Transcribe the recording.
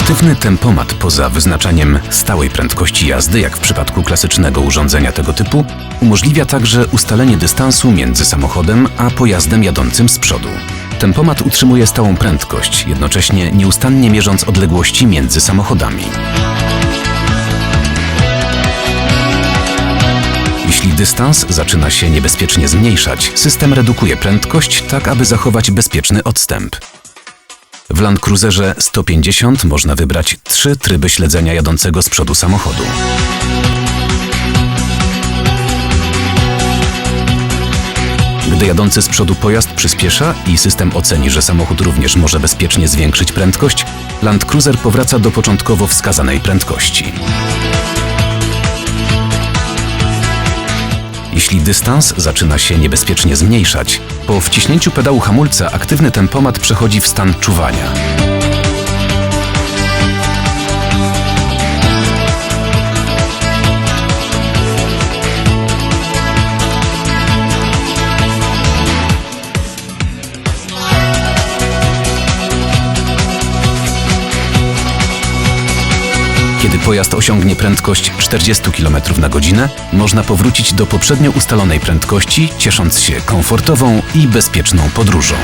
Aktywny tempomat poza wyznaczaniem stałej prędkości jazdy, jak w przypadku klasycznego urządzenia tego typu, umożliwia także ustalenie dystansu między samochodem a pojazdem jadącym z przodu. Tempomat utrzymuje stałą prędkość, jednocześnie nieustannie mierząc odległości między samochodami. Jeśli dystans zaczyna się niebezpiecznie zmniejszać, system redukuje prędkość tak, aby zachować bezpieczny odstęp. W Land Cruiserze 150 można wybrać trzy tryby śledzenia jadącego z przodu samochodu. Gdy jadący z przodu pojazd przyspiesza i system oceni, że samochód również może bezpiecznie zwiększyć prędkość, Land Cruiser powraca do początkowo wskazanej prędkości. Jeśli dystans zaczyna się niebezpiecznie zmniejszać, po wciśnięciu pedału hamulca aktywny tempomat przechodzi w stan czuwania. Kiedy pojazd osiągnie prędkość 40 km na godzinę, można powrócić do poprzednio ustalonej prędkości, ciesząc się komfortową i bezpieczną podróżą.